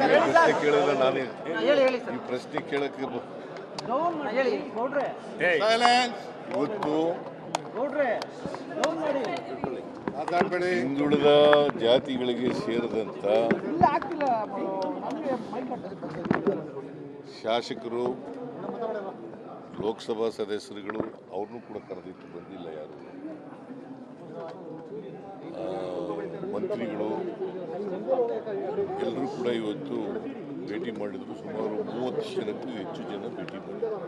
ಪ್ರಶ್ನೆ ಕೇಳಿದ್ರೆ ನಾನೇ. ಹೇಳಿ ಹೇಳಿ ಈ ಪ್ರಶ್ನೆ ಕೇಳಕ್ಕೆ ಬ- ಹೇಳಿ ಗೌಡ್ರೆ ಇವತ್ತು ಹಿಂದುಳಿದ ಜಾತಿಗಳಿಗೆ ಮೈಕ್ ಶಾಸಕರು ಲೋಕಸಭಾ ಸದಸ್ಯರುಗಳು ಅವ್ರನ್ನೂ ಕೂಡ ಕರೆದಿಟ್ಟು ಬಂದಿಲ್ಲ ಯಾರು? ಆ, ಮಂತ್ರಿಗಳು ಎಲ್ಲರೂ ಕೂಡ ಇವತ್ತು ಭೇಟಿ ಮಾಡಿದ್ರು. ಸುಮಾರು ಮೂವತ್ತು ಜನಕ್ಕೂ ಹೆಚ್ಚು ಜನ ಭೇಟಿ ಮಾಡಿದರು.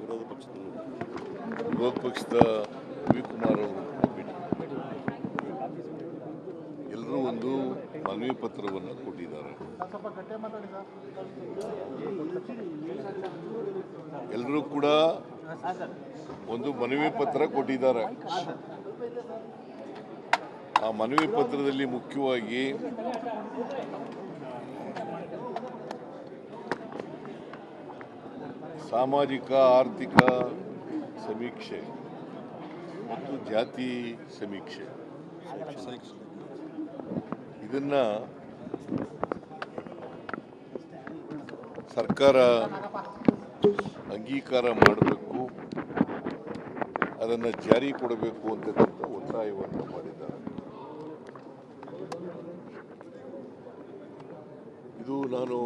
ವಿರೋಧ ಪಕ್ಷದ ವಿರೋಧ ಪಕ್ಷದ ರವಿಕುಮಾರ್ ಅವರು ಭೇಟಿ ಎಲ್ಲರೂ ಒಂದು ಮನವಿ ಪತ್ರವನ್ನು ಕೊಟ್ಟಿದ್ದಾರೆ. ಎಲ್ಲರೂ ಕೂಡ ಒಂದು ಮನವಿ ಪತ್ರ ಕೊಟ್ಟಿದ್ದಾರೆ. ಆ ಮನವಿ ಪತ್ರದಲ್ಲಿ ಮುಖ್ಯವಾಗಿ ಸಾಮಾಜಿಕ, ಆರ್ಥಿಕ ಸಮೀಕ್ಷೆ ಮತ್ತು ಜಾತಿ ಸಮೀಕ್ಷೆ. ಇದನ್ನು ಸರ್ಕಾರ ಅಂಗೀಕಾರ ಮಾಡಬೇಕು, ಅದನ್ನು ಜಾರಿ ಕೊಡಬೇಕು ಅಂತಕ್ಕಂಥ ಒತ್ತಾಯವನ್ನು ಮಾಡಿದ್ದಾರೆ. ಇದು ನಾನು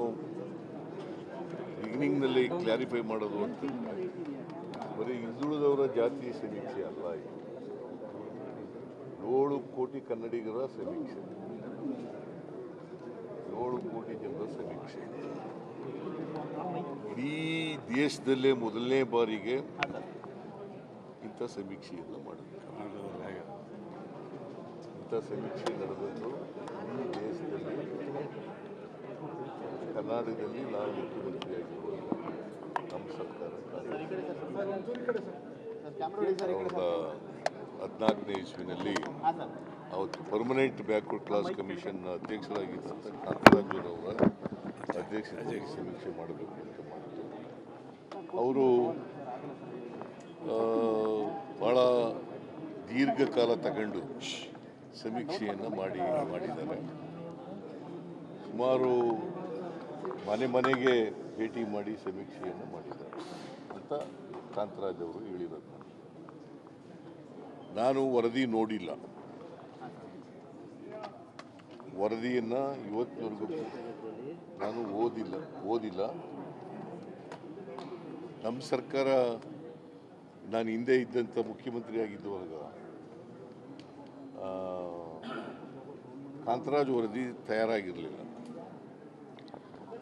ಬಿಗಿನಿಂಗ್ನಲ್ಲಿ ಕ್ಲಾರಿಫೈ ಮಾಡೋದು ಅಂತ. ಬರೀ ಹಿಂದುಳಿದವರ ಜಾತಿ ಸಮೀಕ್ಷೆ ಅಲ್ಲ ಏಳು ಕೋಟಿ ಕನ್ನಡಿಗರ ಸಮೀಕ್ಷೆ. ಏಳು ಕೋಟಿ ಜನರ ಸಮೀಕ್ಷೆ. ಇಡೀ ದೇಶದಲ್ಲೇ ಮೊದಲನೇ ಬಾರಿಗೆ ಇಂಥ ಸಮೀಕ್ಷೆಯನ್ನು ಮಾಡಬೇಕು ಇಂಥ ಸಮೀಕ್ಷೆ ನಡೆದದ್ದು ಈ ದೇಶದಲ್ಲಿ. ಕರ್ನಾಟಕದಲ್ಲಿ ನಾನು ಮುಖ್ಯಮಂತ್ರಿಯಾಗಿರುವಾಗ ನಮ್ಮ ಸರ್ಕಾರ. ಸಾವಿರದ ಹದಿನಾಲ್ಕನೇ ಇಸ್ವಿನಲ್ಲಿ ಅವತ್ತು ಪರ್ಮನೆಂಟ್ ಬ್ಯಾಕ್ವರ್ಡ್ ಕ್ಲಾಸ್ ಕಮಿಷನ್ ಅಧ್ಯಕ್ಷರಾಗಿದ್ದಂಥ ಕಾಂತರಾಜುರವರ ಅಧ್ಯಕ್ಷತೆಯಲ್ಲಿ ಸಮೀಕ್ಷೆ ಮಾಡಬೇಕು ಅಂತ ಮಾಡಿದ್ರು ಅವರು ಭಾಳ ದೀರ್ಘಕಾಲ ತಗೊಂಡು ಸಮೀಕ್ಷೆಯನ್ನು ಮಾಡಿ ಮಾಡಿದ್ದಾರೆ. ಸುಮಾರು ಮನೆ ಮನೆಗೆ ಭೇಟಿ ಮಾಡಿ ಸಮೀಕ್ಷೆಯನ್ನು ಮಾಡಿದ್ದಾರೆ ಅಂತ ಕಾಂತರಾಜ್ ಅವರು ಹೇಳಿರೋದು. ನಾನು ವರದಿ ನೋಡಿಲ್ಲ. ವರದಿಯನ್ನು ಇವತ್ತಿನವರೆಗೂ ನಾನು ಓದಿಲ್ಲ ಓದಿಲ್ಲ. ನಮ್ಮ ಸರ್ಕಾರ ನಾನು ಹಿಂದೆ ಇದ್ದಂಥ ಮುಖ್ಯಮಂತ್ರಿ ಆಗಿದ್ದುವಾಗ ಕಾಂತರಾಜ್ ವರದಿ ತಯಾರಾಗಿರಲಿಲ್ಲ.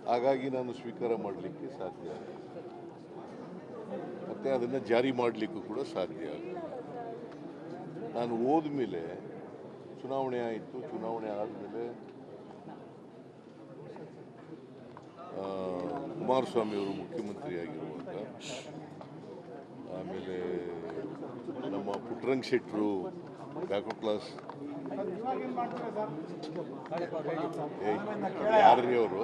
ಹಾಗಾಗಿ ನಾನು ಸ್ವೀಕಾರ ಮಾಡಲಿಕ್ಕೆ ಸಾಧ್ಯ ಮತ್ತೆ ಮತ್ತು ಅದನ್ನು ಜಾರಿ ಮಾಡಲಿಕ್ಕೂ ಕೂಡ ಸಾಧ್ಯ ನಾನು ಹೋದ ಮೇಲೆ ಚುನಾವಣೆ ಆಯಿತು ಚುನಾವಣೆ ಆದಮೇಲೆ ಕುಮಾರಸ್ವಾಮಿ ಅವರು ಮುಖ್ಯಮಂತ್ರಿ ಆಗಿರುವಾಗ ಆಮೇಲೆ ನಮ್ಮ ಪುಟ್ರಂಗ್ ಶೆಟ್ಟರು ಬ್ಯಾಕ್ವರ್ಡ್ ಕ್ಲಾಸ್ ಯಾರ್ರಿ ಅವರು?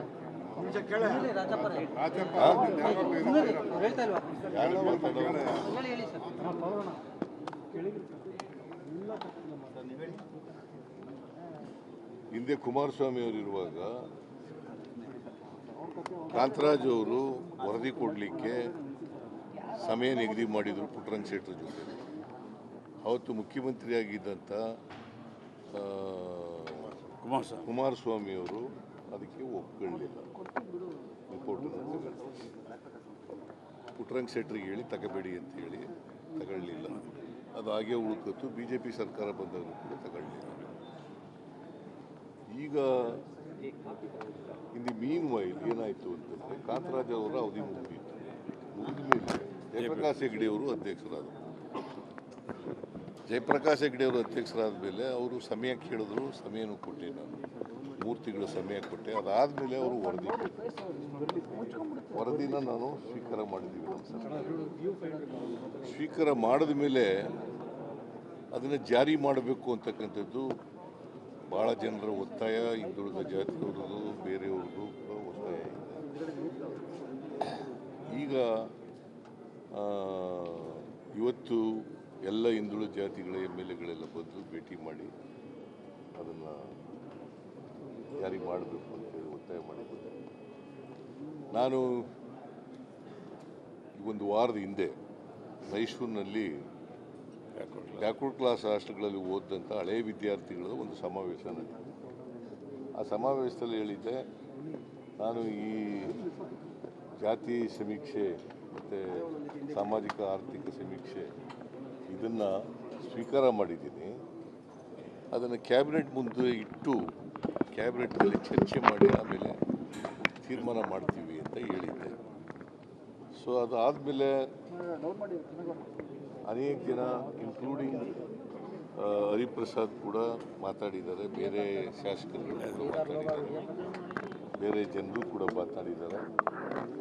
ಹಿಂದೆ ಕುಮಾರಸ್ವಾಮಿ ಅವರಿರುವಾಗ ಕಾಂತರಾಜ್ ಅವರು ವರದಿ ಕೊಡಲಿಕ್ಕೆ ಸಮಯ ನಿಗದಿ ಮಾಡಿದರು ಪುಟ್ರನ್ ಶೆಟ್ಟರ್ ಜೊತೆ. ಅವತ್ತು ಮುಖ್ಯಮಂತ್ರಿಯಾಗಿದ್ದಂಥ ಕುಮಾರಸ್ವಾಮಿ ಅವರು ಅದಕ್ಕೆ ಒಪ್ಕೊಳ್ಳಿಲ್ಲ ಪುಟ್ಟರಂಗ್ ಶೆಟ್ಟರಿಗೆ ಹೇಳಿ ತಗೋಬೇಡಿ ಅಂತ ಹೇಳಿ ತಗೊಳ್ಳಿಲ್ಲ. ಅದು ಹಾಗೆ ಉಳ್ಕತ್ತು. ಬಿ ಜೆ ಪಿ ಸರ್ಕಾರ ಬಂದವರು ಕೂಡ ತಗೊಳ್ಳಿಲ್ಲ. ಈಗ ದಿ ಮೀನ್ ವೈಲ್ ಏನಾಯಿತು ಅಂತಂದರೆ ಕಾಂತರಾಜ್ ಅವರ ಅವಧಿ ಮುಗಿದಿತ್ತು ಮುಗಿದ ಮೇಲೆ ಜಯಪ್ರಕಾಶ್ ಹೆಗ್ಡೆಯವರು ಅಧ್ಯಕ್ಷರಾದರು. ಜಯಪ್ರಕಾಶ್ ಹೆಗ್ಡೆ ಅವರು ಅಧ್ಯಕ್ಷರಾದ ಮೇಲೆ ಅವರು ಸಮಯ ಕೇಳಿದ್ರು, ಸಮಯನೂ ಕೊಟ್ಟೆ ನಾನು. ಮೂರು ತಿಂಗಳು ಸಮಯ ಕೊಟ್ಟೆ. ಅದಾದಮೇಲೆ ಅವರು ವರದಿ. ವರದಿನ ನಾನು ಸ್ವೀಕಾರ ಮಾಡಿದ್ದೀವಿ ಸ್ವೀಕಾರ ಮಾಡಿದ ಮೇಲೆ ಅದನ್ನು ಜಾರಿ ಮಾಡಬೇಕು ಅಂತಕ್ಕಂಥದ್ದು ಭಾಳ ಜನರ ಒತ್ತಾಯ. ಹಿಂದುಳಿದ ಜಾತಿಯವ್ರದ್ದು ಬೇರೆಯವ್ರದ್ದು ಕೂಡ ಒತ್ತಾಯ ಈಗ ಇವತ್ತು ಎಲ್ಲ ಹಿಂದುಳಿದ ಜಾತಿಗಳ ಎಂ ಎಲ್ ಎಗಳೆಲ್ಲ ಬಂದು ಭೇಟಿ ಮಾಡಿ ಅದನ್ನು ಜಾರಿ ಮಾಡಬೇಕು ಅಂತೇಳಿ ನಾನು ಒಂದು ವಾರದ ಹಿಂದೆ ಮೈಸೂರಿನಲ್ಲಿ ಬ್ಯಾಕ್ವರ್ಡ್ ಕ್ಲಾಸ್ ಹಾಸ್ಟೆಲ್ಗಳಲ್ಲಿ ಓದಿದಂಥ ಹಳೆಯ ವಿದ್ಯಾರ್ಥಿಗಳ ಒಂದು ಸಮಾವೇಶ ನಡೆಯಿತು ಆ ಸಮಾವೇಶದಲ್ಲಿ ಹೇಳಿದ್ದೆ, ನಾನು ಈ ಜಾತಿ ಸಮೀಕ್ಷೆ ಮತ್ತು ಸಾಮಾಜಿಕ ಆರ್ಥಿಕ ಸಮೀಕ್ಷೆ ಇದನ್ನು ಸ್ವೀಕಾರ ಮಾಡಿದ್ದೀನಿ. ಅದನ್ನು ಕ್ಯಾಬಿನೆಟ್ ಮುಂದೆ ಇಟ್ಟು ಕ್ಯಾಬಿನೆಟ್ನಲ್ಲಿ ಚರ್ಚೆ ಮಾಡಿ ಆಮೇಲೆ ತೀರ್ಮಾನ ಮಾಡ್ತೀವಿ ಅಂತ ಹೇಳಿದ್ದೆ. ಸೊ ಅದಾದಮೇಲೆ ಅನೇಕ ಜನ ಇನ್ಕ್ಲೂಡಿಂಗ್ ಹರಿಪ್ರಸಾದ್ ಕೂಡ ಮಾತಾಡಿದ್ದಾರೆ. ಬೇರೆ ಶಾಸಕರು ಮಾತಾಡಿದ್ದಾರೆ. ಬೇರೆ ಜನರು ಕೂಡ ಮಾತಾಡಿದ್ದಾರೆ.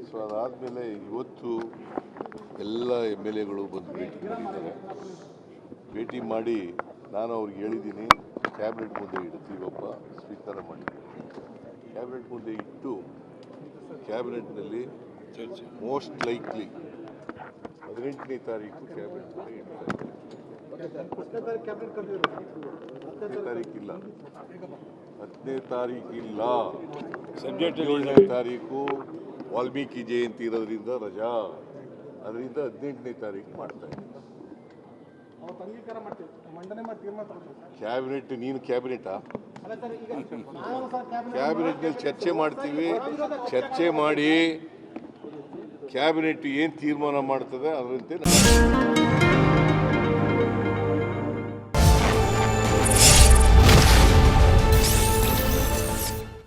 ಸೊ ಅದಾದಮೇಲೆ ಇವತ್ತು ಎಲ್ಲ ಎಂ ಎಲ್ ಎಗಳು ಬಂದು ಭೇಟಿ ಮಾಡಿದ್ದಾರೆ ಭೇಟಿ ಮಾಡಿ ನಾನು ಅವ್ರಿಗೆ ಹೇಳಿದ್ದೀನಿ ಟ್ಯಾಬ್ಲೆಟ್ ಮುಂದೆ ಇಡ್ತೀವಪ್ಪ ಸ್ವೀಕಾರ ಮಾಡಿದ್ದೀನಿ ಟ್ಯಾಬ್ಲೆಟ್ ಮುಂದೆ ಇಟ್ಟು ಕ್ಯಾಬಿನೆಟ್ನಲ್ಲಿ ಮೋಸ್ಟ್ ಲೈಕ್ಲಿ ಹದಿನೆಂಟನೇ ತಾರೀಕು ಕ್ಯಾಬಿನೆಟ್ ಮುಂದೆ ಇಡ್ತಾರೆ. ಹತ್ತನೇ ತಾರೀಕಿಲ್ಲ ಹತ್ತನೇ ತಾರೀಕಿಲ್ಲ ಹದಿನೇಳನೇ ತಾರೀಕು ವಾಲ್ಮೀಕಿ ಜಯಂತಿ ಇರೋದ್ರಿಂದ ರಜಾ. ಅದರಿಂದ ಹದಿನೆಂಟನೇ ತಾರೀಕು ಮಾಡ್ತಾ ಇದ್ದೀನಿ ಕ್ಯಾಬಿನೆಟ್ ನೀನು ಕ್ಯಾಬಿನೆಟಾ ಕ್ಯಾಬಿನೆಟ್ನಲ್ಲಿ ಚರ್ಚೆ ಮಾಡ್ತೀವಿ. ಚರ್ಚೆ ಮಾಡಿ. ಕ್ಯಾಬಿನೆಟ್ ಏನು ತೀರ್ಮಾನ ಮಾಡ್ತದೆ ಅದರಂತೆ